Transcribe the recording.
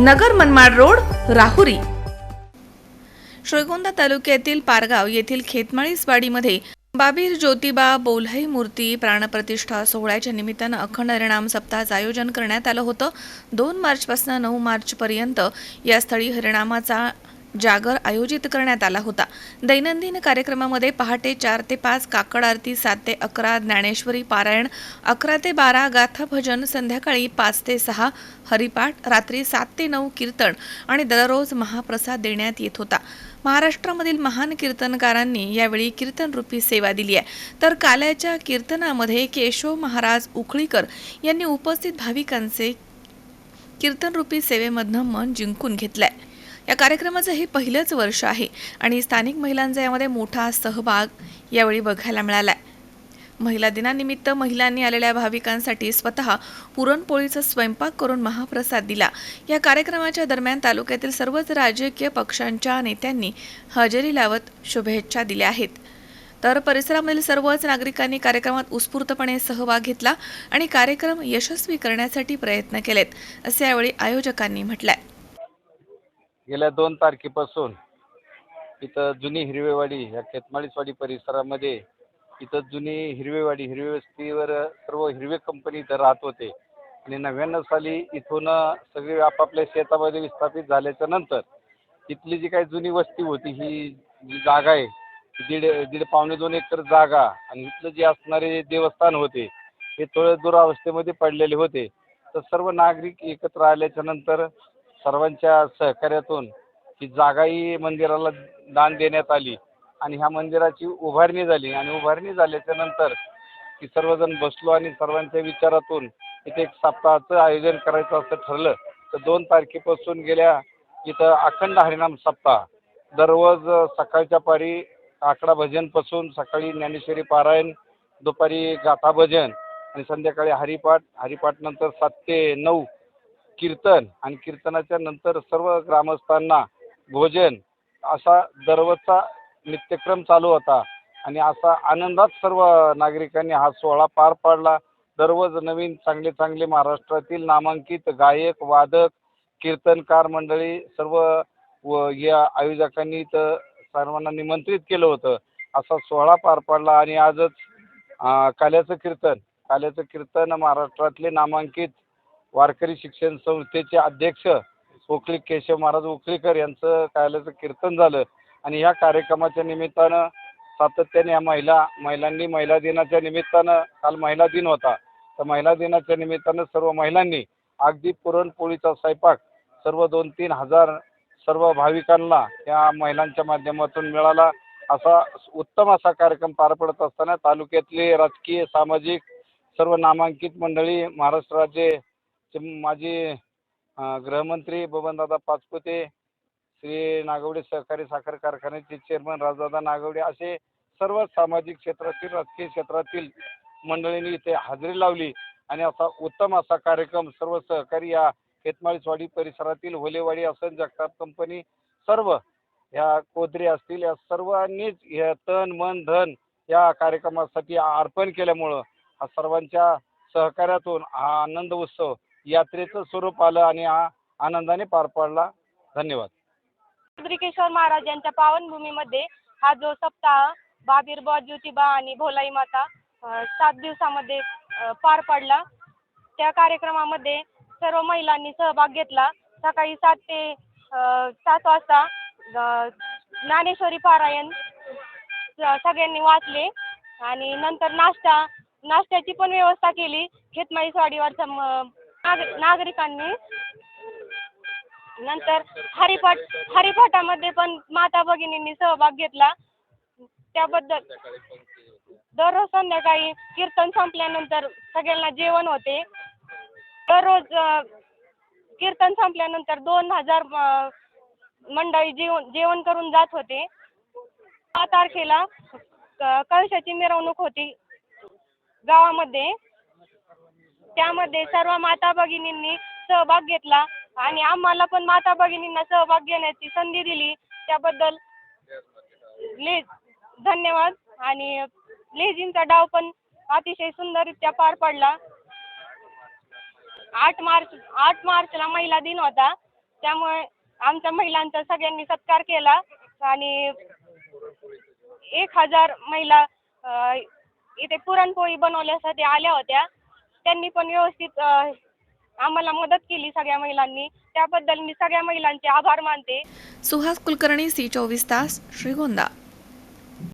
नगर Manmad road Rahuri. Shrigonda तालुक्यातील पारगाव येथील खेतमाळीसवाडीमध्ये बाबीर ज्योतिबा बोल्हाई मूर्ती प्राणप्रतिष्ठा सोहळ्याच्या निमित्तानं अखंड हरिणाम सप्ताहाचं आयोजन करण्यात आलं होतं. दोन मार्चपासून नऊ मार्चपर्यंत या स्थळी हरिणामाचा जागर आयोजित करण्यात आला होता. दैनंदिन कार्यक्रमामध्ये पहाटे चार ते पाच काकड आरती सात ते अकरा ज्ञानेश्वरी पारायण अकरा ते बारा गाथा भजन संध्याकाळी पाच ते सहा हरिपाठ रात्री सात ते नऊ कीर्तन आणि दररोज महाप्रसाद देण्यात येत होता. महाराष्ट्रामधील महान कीर्तनकारांनी यावेळी कीर्तनरूपी सेवा दिली आहे. तर काल्याच्या कीर्तनामध्ये केशव महाराज उखळीकर यांनी उपस्थित भाविकांचे कीर्तनरूपी सेवेमधनं मन जिंकून घेतलंय. या कार्यक्रमाचं हे पहिलंच वर्ष आहे आणि स्थानिक महिलांचा यामध्ये मोठा सहभाग यावेळी बघायला मिळाला आहे महिला दिनानिमित्त महिलांनी आलेल्या भाविकांसाठी स्वतः पुरणपोळीचा स्वयंपाक करून महाप्रसाद दिला. या कार्यक्रमाच्या दरम्यान तालुक्यातील सर्वच राजकीय पक्षांच्या नेत्यांनी हजेरी लावत शुभेच्छा दिल्या आहेत. तर परिसरामधील सर्वच नागरिकांनी कार्यक्रमात उत्स्फूर्तपणे सहभाग घेतला आणि कार्यक्रम यशस्वी करण्यासाठी प्रयत्न केलेत असे यावेळी आयोजकांनी म्हटलंय. गेल्या दोन तारखेपासून इथं जुनी हिरवेवाडी या खेतमाळीसवाडी परिसरामध्ये इथं जुनी हिरवेवाडी हिरवे वस्तीवर सर्व हिरवे कंपनी इथं राहत होते. आणि नव्याण्णव साली इथून सगळे आपापल्या शेतामध्ये विस्थापित झाल्याच्यानंतर इथली जी काही जुनी वस्ती होती ही जी जागा आहे दीड दीड पावणे दोन एकर जागा आणि इथलं जे असणारे देवस्थान होते हे थोडं दुरावस्थेमध्ये पडलेले होते. तर सर्व नागरिक एकत्र आल्याच्यानंतर सर्वांच्या सहकार्यातून ही जागाही मंदिराला दान देण्यात आली आणि ह्या मंदिराची उभारणी झाली. आणि उभारणी झाल्याच्यानंतर की सर्वजण बसलो आणि सर्वांच्या विचारातून इथे एक सप्ताहाचं आयोजन करायचं असं ठरलं. तर दोन तारखेपासून गेल्या इथं अखंड हरिनाम सप्ताह. दररोज सकाळच्या पारी आकडा भजनपासून सकाळी ज्ञानेश्वरी पारायण दुपारी गाथा भजन आणि संध्याकाळी हरिपाठ. हरिपाठ नंतर सात ते नऊ कीर्तन आणि कीर्तनाच्या नंतर सर्व ग्रामस्थांना भोजन असा दररोजचा नित्यक्रम चालू होता. आणि असा आनंदात सर्व नागरिकांनी हा सोहळा पार पाडला. दररोज नवीन चांगले चांगले महाराष्ट्रातील नामांकित गायक वादक कीर्तनकार मंडळी सर्व व या आयोजकांनी इथं सर्वांना निमंत्रित केलं होतं. असा सोहळा पार पाडला आणि आजच काल्याचं कीर्तन काल्याचं कीर्तन महाराष्ट्रातले नामांकित वारकरी शिक्षण संस्थेचे अध्यक्ष उकळी केशव महाराज उकळीकर यांचं कार्यालयाचं कीर्तन झालं. आणि ह्या कार्यक्रमाच्या निमित्तानं सातत्याने या महिला महिलांनी महिला दिनाच्या निमित्तानं काल महिला दिन होता. तर महिला दिनाच्या निमित्तानं सर्व महिलांनी अगदी पुरणपोळीचा स्वयंपाक सर्व दोन तीन हजार सर्व भाविकांना या महिलांच्या माध्यमातून मिळाला. असा उत्तम असा कार्यक्रम पार पडत असताना तालुक्यातले राजकीय सामाजिक सर्व नामांकित मंडळी महाराष्ट्र राज्याचे माजी गृहमंत्री बबनदादा पाचपुते श्री नागवडे सहकारी साखर कारखान्याचे चेअरमन राजदादा नागवडे असे सर्व सामाजिक क्षेत्रातील राजकीय क्षेत्रातील मंडळींनी इथे हजेरी लावली. आणि असा उत्तम असा कार्यक्रम सर्व सहकारी या हेतमाळीसवाडी परिसरातील होलेवाडी असेल जगताप कंपनी सर्व या कोदरे असतील या सर्वांनीच या तन मन धन या कार्यक्रमासाठी अर्पण केल्यामुळं हा सर्वांच्या सहकार्यातून हा आनंद उत्सव यात्रेचं स्वरूप आलं आणि आनंदाने पार पडला. धन्यवाद. श्रीकेश्वर महाराज यांच्या पावनभूमीमध्ये हा जो सप्ताह बाबीरबा ज्योतिबा आणि भोलाई माता सात दिवसामध्ये पार पडला. त्या कार्यक्रमामध्ये सर्व महिलांनी सहभाग घेतला. सकाळी सात ते सात वाजता ज्ञानेश्वरी पारायण स- सगळ्यांनी वाचले आणि नंतर नाश्ता नाश्त्याची पण व्यवस्था केली. खेतमाळीसवाडीवरच्या म- नाग नागरिकांनी नंतर हरिपाठ हरिपाठामध्ये पण माता भगिनींनी सहभाग घेतला. त्याबद्दल दररोज संध्याकाळी कीर्तन संपल्यानंतर सगळ्यांना जेवण होते. दररोज कीर्तन संपल्यानंतर दोन हजार मंडळी जेवण जेवण करून जात होते. सहा तारखेला क- कळशाची मिरवणूक होती गावामध्ये. त्यामध्ये सर्व माता भगिनींनी सहभाग घेतला आणि आम्हाला पण माता भगिनींना सहभाग घेण्याची संधी दिली. त्याबद्दल ले धन्यवाद. आणि लेझींचा डाव पण अतिशय सुंदररित्या पार पडला. आठ मार्च आठ मार्चला महिला दिन होता. त्यामुळे आमच्या महिलांचा सगळ्यांनी सत्कार केला. आणि एक हजार महिला इथे पुरणपोळी बनवण्यासाठी आल्या होत्या. त्यांनी पण व्यवस्थित आम्हाला मदत केली सगळ्या महिलांनी. त्याबद्दल मी सगळ्या महिलांचे आभार मानते. सुहास कुलकर्णी सी चोवीस तास श्रीगोंदा.